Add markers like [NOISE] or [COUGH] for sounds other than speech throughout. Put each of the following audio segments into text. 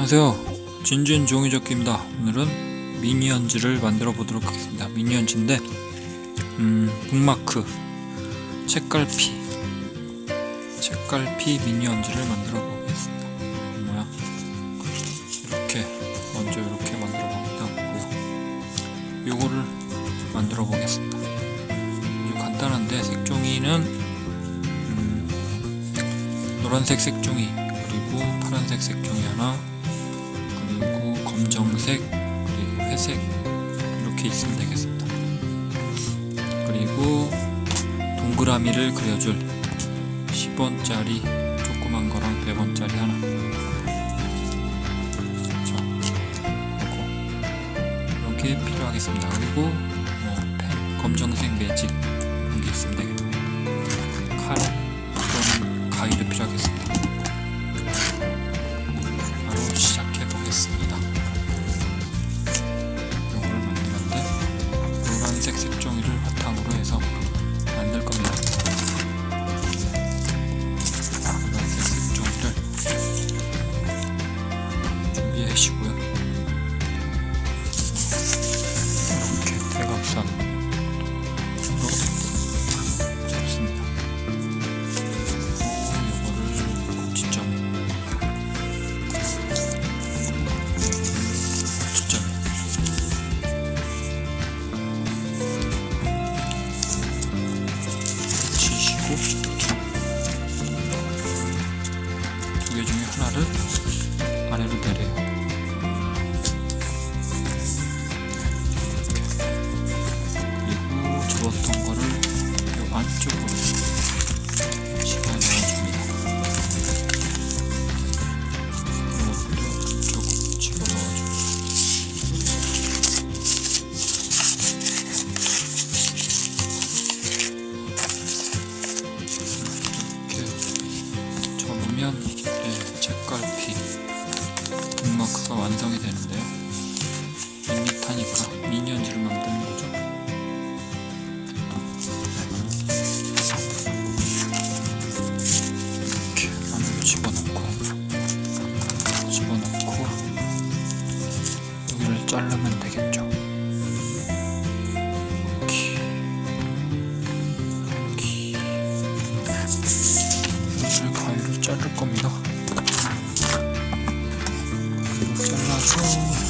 안녕하세요. 진진 종이접기입니다. 오늘은 미니언즈를 만들어 보도록 하겠습니다. 미니언즈인데, 음, 북마크, 책갈피, 책갈피 미니언즈를 만들어 보겠습니다. 이 모양. 이렇게, 먼저 이렇게 만들어 보기도 하고요. 요거를 만들어 보겠습니다. 아주 간단한데, 색종이는, 음, 노란색 색종이, 그리고 파란색 색종이 하나, 검정색 그리고 회색 이렇게 있으면 되겠습니다. 그리고 동그라미를 그려줄 10원짜리 조그만 거랑 100원짜리 하나. 자, 요거 이렇게 필요하겠습니다. 그리고 뭐 펜, 검정색 매직 이런 게 있으면 되겠네요. 칼 또는 가위도 필요하겠습니다. 접으면 네, 책갈피 북마크가 완성이 되는데요. 밋밋하니까 미니언즈를 만드는 가위로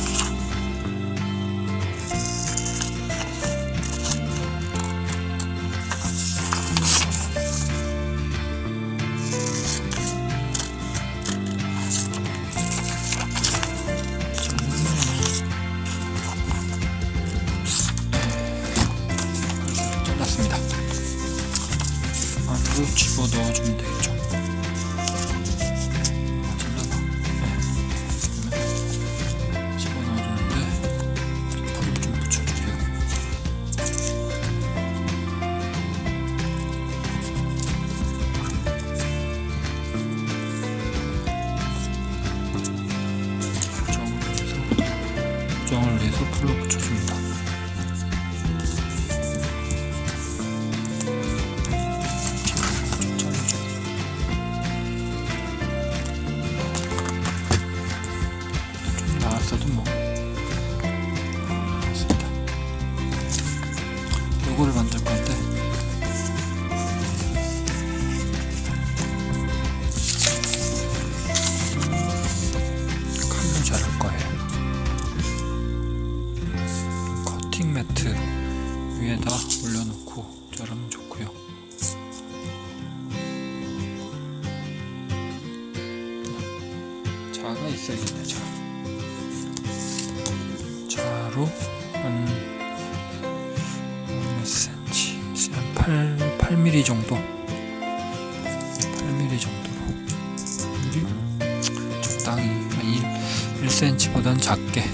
1cm보단 작게.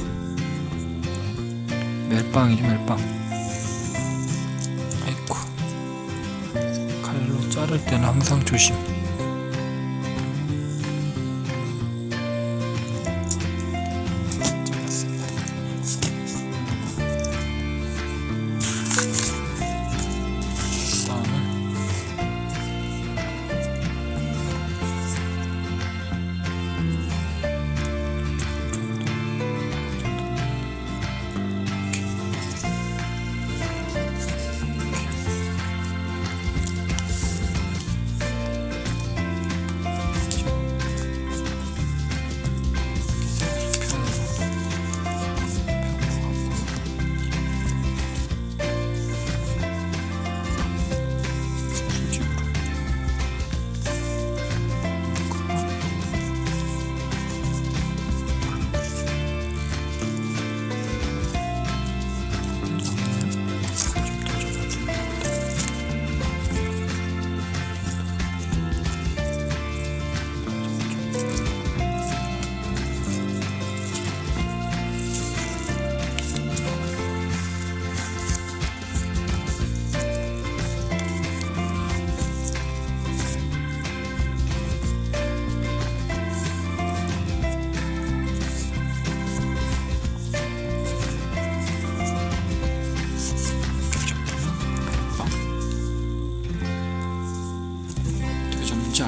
멜빵이죠 멜빵. 아이고 칼로 자를 때는 항상 조심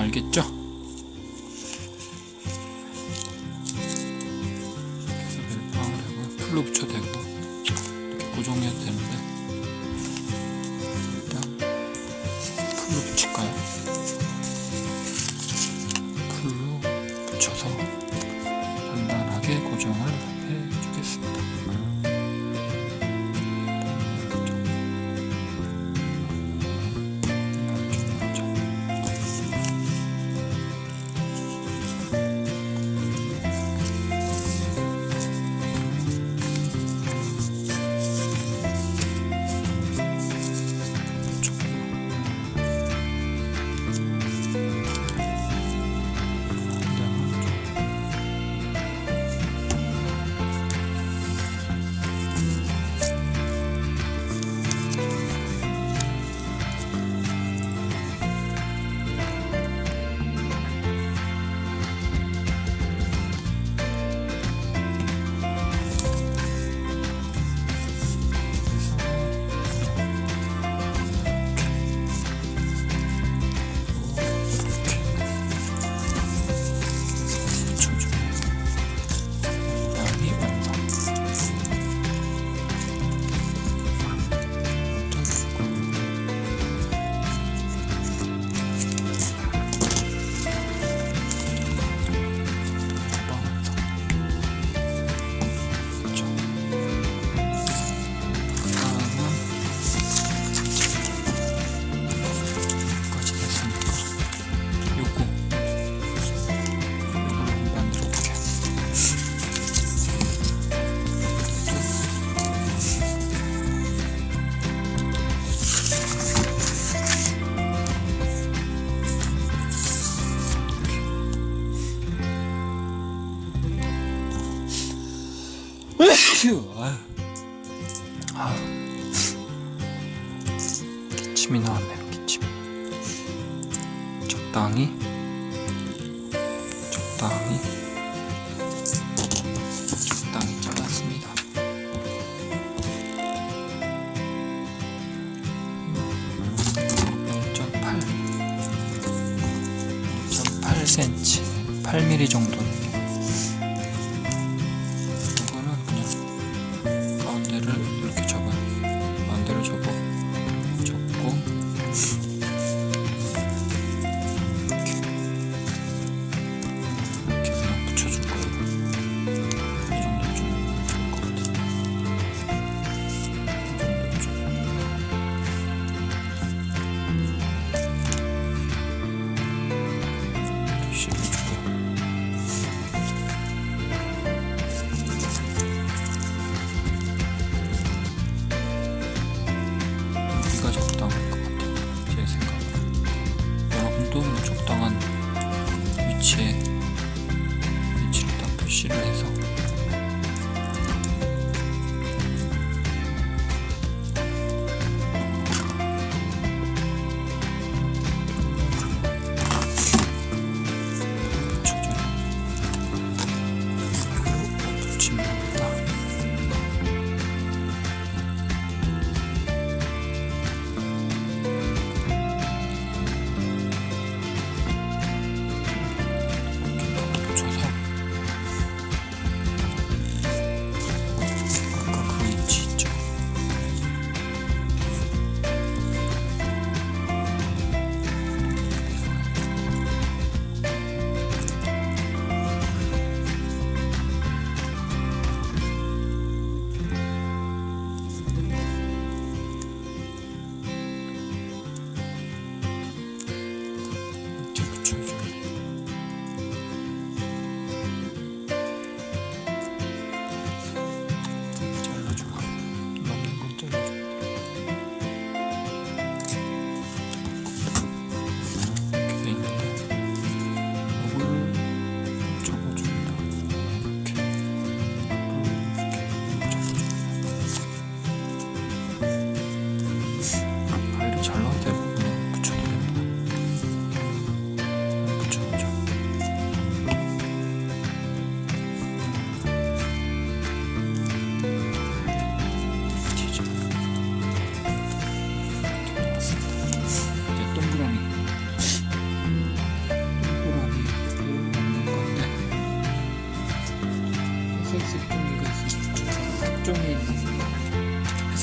알겠죠? 아, 기침이 나왔네요. 기침. 적당히, 적당히, 적당히 잘랐습니다. .8, 8cm, 8mm 정도.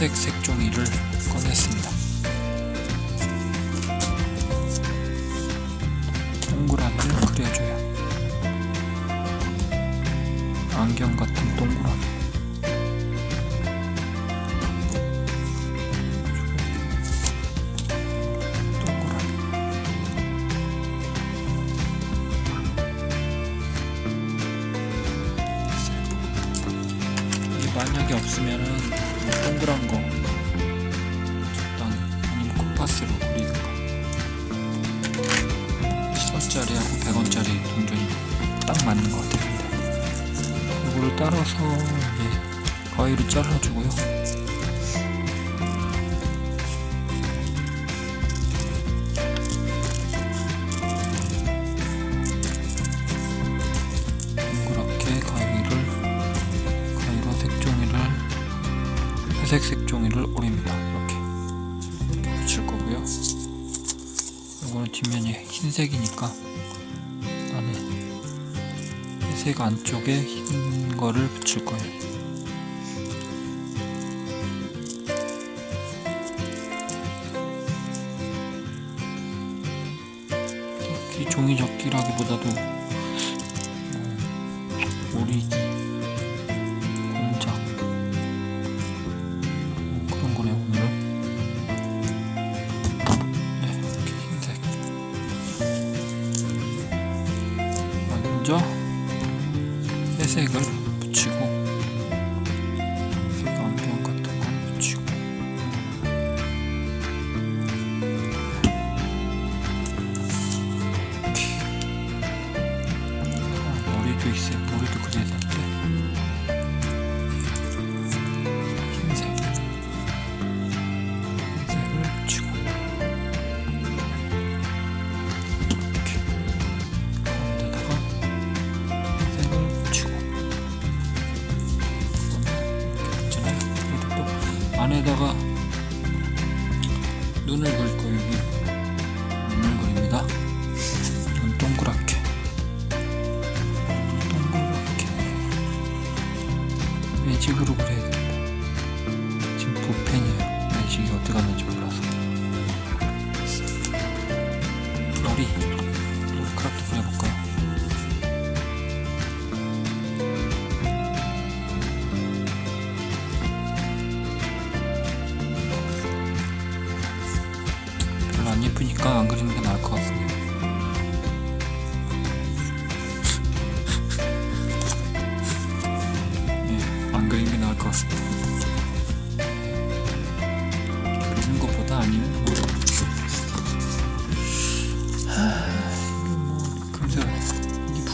회 동그란 거. 적당히 아니면 코파스로 그리든가 10원짜리하고 100원짜리 동전이 딱 맞는 것 같아요. 이거를 따라서 이제 가위로 잘라주고요 회색 색 종이를 오립니다. 이렇게 붙일 거고요. 이거는 뒷면이 흰색이니까 안에 회색 안쪽에 흰 거를 붙일 거예요. 이 종이 접기라기보다도 어, 우리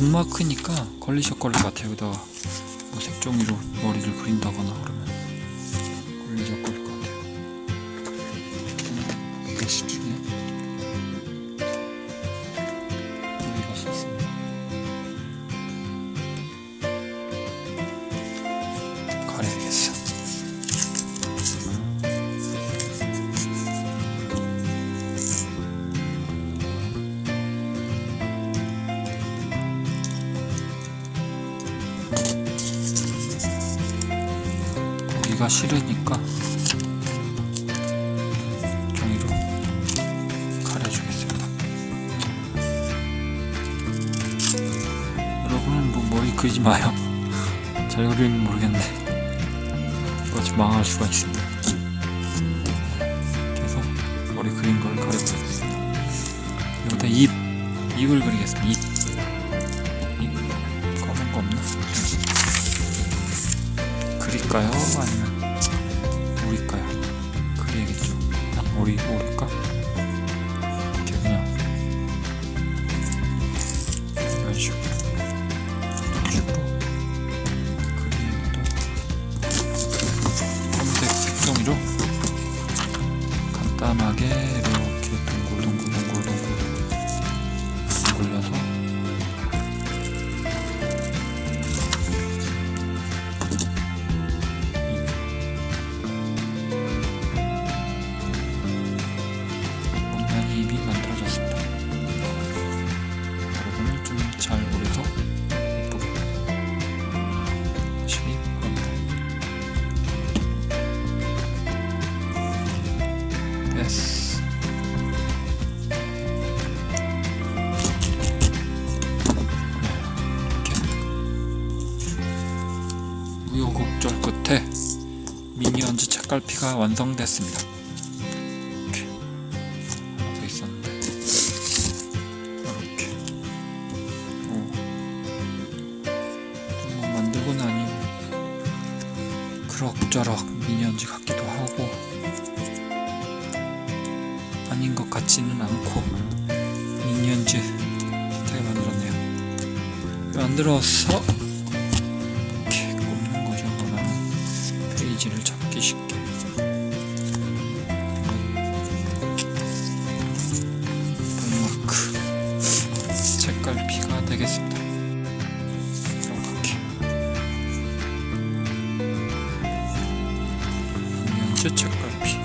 이 북마크니까 걸리적거릴 것 같아요. 여기다가 뭐 색종이로 머리를 그린다거나 그러면 고기가 싫으니까 종이로 가려주겠습니다. 여러분은 뭐 머리 그리지 마요. [LAUGHS] 잘 그리면 모르겠는데 어찌 망할 수가 있습니다. 계속 머리 그린 걸 가려보겠습니다. 여기다 입, 입을 그리겠습니다. 입, 입 검은 거 없나? 그릴까요? 아니면 오 책갈피가 완성됐습니다. 그럭저럭 미니언즈 같기도 하고 아닌 것 같지는 않고 미니언즈 비슷하게 만들었네요. 만들어서 되겠습니다. 이렇게 연재 책갈피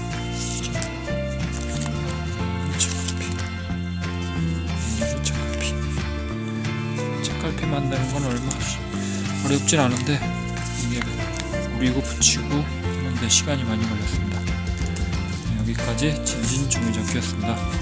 책갈피 연재 책갈피 책갈피 만드는 건 얼마 어렵진 않은데 이게 우리고 붙이고 하는데 시간이 많이 걸렸습니다. 네, 여기까지 진진 종이접기였습니다.